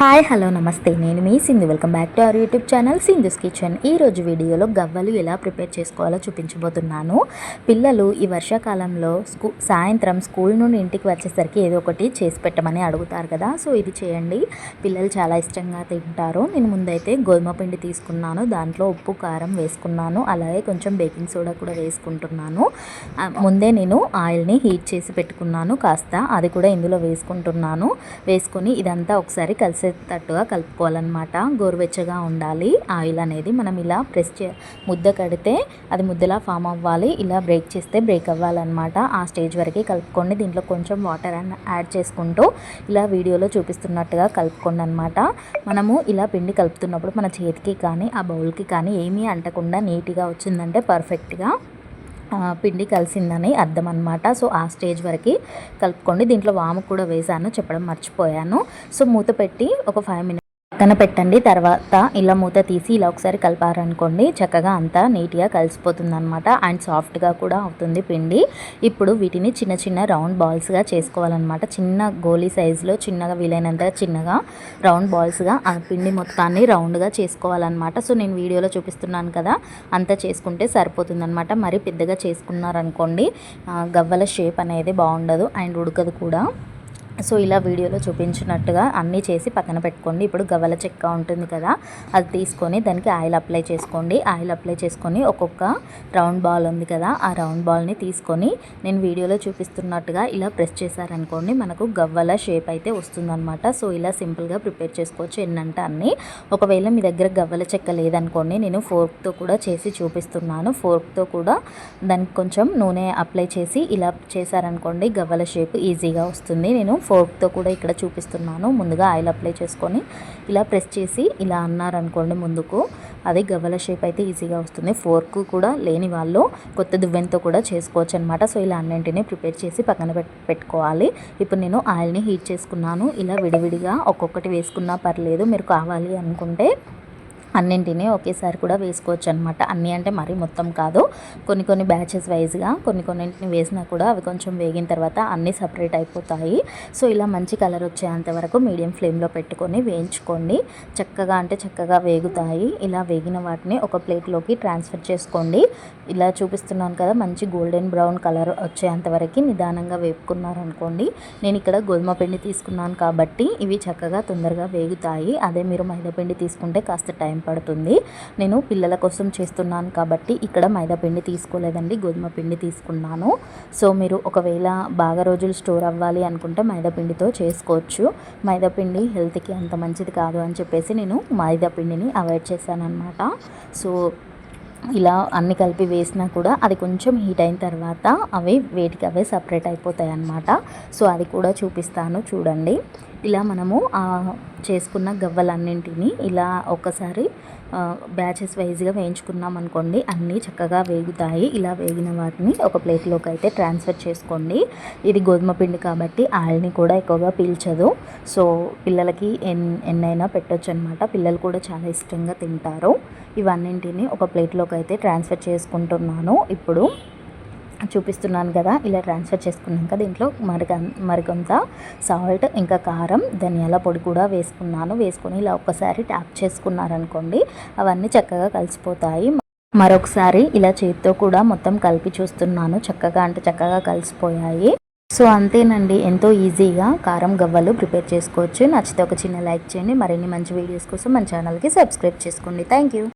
Hi hello నమస్తే. నేను మీ Sindhu. Welcome back to our YouTube channel Sindhu's kitchen. ఈ రోజు వీడియోలో గవ్వలు ఎలా ప్రిపేర్ చేసుకోవాలో చూపించబోతున్నాను. పిల్లలు ఈ వర్షాకాలంలో స్కూ సాయంత్రం స్కూల్ నుండి ఇంటికి వచ్చేసరికి ఏదో ఒకటి చేసి పెట్టమని అడుగుతారు కదా. సో ఇది చేయండి. పిల్లలు చాలా ఇష్టంగా తింటారు. నేను ముందైతే గోధుమ పిండి తీసుకున్నాను. దాంట్లో ఉప్పు కారం వేసుకున్నాను. అలాగే కొంచెం బేకింగ్ సోడా కూడా వేసుకుంటున్నాను. ముందే నేను ఆయిల్ని హీట్ చేసి పెట్టుకున్నాను. కాస్త అది కూడా ఇందులో వేసుకుంటున్నాను. వేసుకొని ఇదంతా ఒకసారి కలిసి కలిసేటట్టుగా కలుపుకోవాలన్నమాట. గోరువెచ్చగా ఉండాలి. ఆయిల్ అనేది మనం ఇలా ప్రెస్ చే ముద్ద కడితే అది ముద్దలా ఫామ్ అవ్వాలి. ఇలా బ్రేక్ చేస్తే బ్రేక్ అవ్వాలన్నమాట. ఆ స్టేజ్ వరకు కలుపుకోండి దీంట్లో కొంచెం వాటర్ యాడ్ చేసుకుంటూ ఇలా వీడియోలో చూపిస్తున్నట్టుగా కలుపుకోండి అనమాట మనము ఇలా పిండి కలుపుతున్నప్పుడు మన చేతికి కానీ ఆ బౌల్కి కానీ ఏమీ అంటకుండా నీట్గా వచ్చిందంటే పర్ఫెక్ట్గా పిండి కలిసిందని అర్థం అనమాట సో ఆ స్టేజ్ వరకు కలుపుకోండి. దీంట్లో వాము కూడా వేసాను చెప్పడం మర్చిపోయాను. సో మూత పెట్టి ఒక ఫైవ్ మినిట్స్ పక్కన పెట్టండి. తర్వాత ఇలా మూత తీసి ఇలా ఒకసారి కలిపారనుకోండి. చక్కగా అంతా నీట్గా కలిసిపోతుంది అనమాట అండ్ సాఫ్ట్గా కూడా అవుతుంది పిండి. ఇప్పుడు వీటిని చిన్న చిన్న రౌండ్ బాల్స్గా చేసుకోవాలన్నమాట. చిన్న గోలీ సైజులో చిన్నగా వీలైనంత చిన్నగా రౌండ్ బాల్స్గా ఆ పిండి మొత్తాన్ని రౌండ్గా చేసుకోవాలన్నమాట. సో నేను వీడియోలో చూపిస్తున్నాను కదా అంతా చేసుకుంటే సరిపోతుందన్నమాట. మరి పెద్దగా చేసుకున్నారనుకోండి గవ్వల షేప్ అనేది బాగుండదు. అండ్ ఉడకదు కూడా. సో ఇలా వీడియోలో చూపించినట్టుగా అన్నీ చేసి పక్కన పెట్టుకోండి. ఇప్పుడు గవల చెక్క ఉంటుంది కదా అది తీసుకొని దానికి ఆయిల్ అప్లై చేసుకోండి. ఆయిల్ అప్లై చేసుకొని ఒక్కొక్క రౌండ్ బాల్ ఉంది కదా ఆ రౌండ్ బాల్ని తీసుకొని నేను వీడియోలో చూపిస్తున్నట్టుగా ఇలా ప్రెస్ చేశారనుకోండి మనకు గవ్వల షేప్ అయితే వస్తుందన్నమాట. సో ఇలా సింపుల్గా ప్రిపేర్ చేసుకోవచ్చు ఎన్నంటే అన్నీ. ఒకవేళ మీ దగ్గర గవ్వల చెక్క లేదనుకోండి నేను ఫోర్క్తో కూడా చేసి చూపిస్తున్నాను. ఫోర్క్తో కూడా దానికి కొంచెం నూనె అప్లై చేసి ఇలా చేశారనుకోండి గవ్వల షేప్ ఈజీగా వస్తుంది. నేను ఫోర్క్తో కూడా ఇక్కడ చూపిస్తున్నాను. ముందుగా ఆయిల్ అప్లై చేసుకొని ఇలా ప్రెస్ చేసి ఇలా అన్నారనుకోండి ముందుకు అది గవ్వల షేప్ అయితే ఈజీగా వస్తుంది. ఫోర్క్ కూడా లేని వాళ్ళు కొత్త దువ్వెంతో కూడా చేసుకోవచ్చు అనమాట సో ఇలా అన్నింటినీ ప్రిపేర్ చేసి పక్కన పెట్టుకోవాలి. ఇప్పుడు నేను ఆయిల్ని హీట్ చేసుకున్నాను. ఇలా విడివిడిగా ఒక్కొక్కటి వేసుకున్నా పర్లేదు. మీరు కావాలి అనుకుంటే అన్నింటినీ ఒకేసారి కూడా వేసుకోవచ్చు అనమాట అన్నీ అంటే మరీ మొత్తం కాదు. కొన్ని కొన్ని బ్యాచెస్ వైజ్గా కొన్ని కొన్నింటిని వేసినా కూడా అవి కొంచెం వేగిన తర్వాత అన్నీ సపరేట్ అయిపోతాయి. సో ఇలా మంచి కలర్ వచ్చేంత వరకు మీడియం ఫ్లేమ్లో పెట్టుకొని వేయించుకోండి. చక్కగా అంటే చక్కగా వేగుతాయి. ఇలా వేగిన వాటిని ఒక ప్లేట్లోకి ట్రాన్స్ఫర్ చేసుకోండి. ఇలా చూపిస్తున్నాను కదా మంచి గోల్డెన్ బ్రౌన్ కలర్ వచ్చేంత వరకు నిదానంగా వేపుకున్నారనుకోండి నేను ఇక్కడ గోధుమ పిండి తీసుకున్నాను కాబట్టి ఇవి చక్కగా తొందరగా వేగుతాయి. అదే మీరు మైదా పిండి తీసుకుంటే కాస్త టైం పడుతుంది. నేను పిల్లల కోసం చేస్తున్నాను కాబట్టి ఇక్కడ మైదా పిండి తీసుకోలేదండి గోధుమ పిండి తీసుకున్నాను. సో మీరు ఒకవేళ బాగా రోజులు స్టోర్ అవ్వాలి అనుకుంటే మైదా పిండితో చేసుకోవచ్చు. మైదా పిండి హెల్త్కి అంత మంచిది కాదు అని చెప్పేసి నేను మైదా పిండిని అవాయిడ్ చేశాను అనమాట సో ఇలా అన్ని కలిపి వేసినా కూడా అది కొంచెం హీట్ అయిన తర్వాత అవి వేటికి అవే సపరేట్ అయిపోతాయి అన్నమాట సో అది కూడా చూపిస్తాను చూడండి. ఇలా మనము చేసుకున్న గవ్వలన్నింటినీ ఇలా ఒక్కసారి బ్యాచెస్ వైజ్గా వేయించుకున్నాం అనుకోండి అన్నీ చక్కగా వేగుతాయి. ఇలా వేగిన వాటిని ఒక ప్లేట్లోకి అయితే ట్రాన్స్ఫర్ చేసుకోండి. ఇది గోధుమ పిండి కాబట్టి ఆయిల్ని కూడా ఎక్కువగా పీల్చదు. సో పిల్లలకి ఎన్ ఎన్నైనా పెట్టొచ్చు అనమాట పిల్లలు కూడా చాలా ఇష్టంగా తింటారు. ఇవన్నింటిని ఒక ప్లేట్లోకి అయితే ట్రాన్స్ఫర్ చేసుకుంటున్నాను. ఇప్పుడు చూపిస్తున్నాను కదా ఇలా ట్రాన్స్ఫర్ చేసుకున్నాక దీంట్లో. మరిగ మరికొంత సాల్ట్ ఇంకా కారం ధనియాల పొడి కూడా వేసుకున్నాను. వేసుకొని ఇలా ఒక్కసారి ట్యాప్ చేసుకున్నారనుకోండి అవన్నీ చక్కగా కలిసిపోతాయి. మరొకసారి ఇలా చేతితో కూడా మొత్తం కలిపి చూస్తున్నాను. చక్కగా అంటే చక్కగా కలిసిపోయాయి. సో అంతేనండి. ఎంతో ఈజీగా కారం గవ్వలు ప్రిపేర్ చేసుకోవచ్చు. నచ్చితే ఒక చిన్న లైక్ చేయండి. మరిన్ని మంచి వీడియోస్ కోసం మన ఛానల్కి సబ్స్క్రైబ్ చేసుకోండి. Thank you.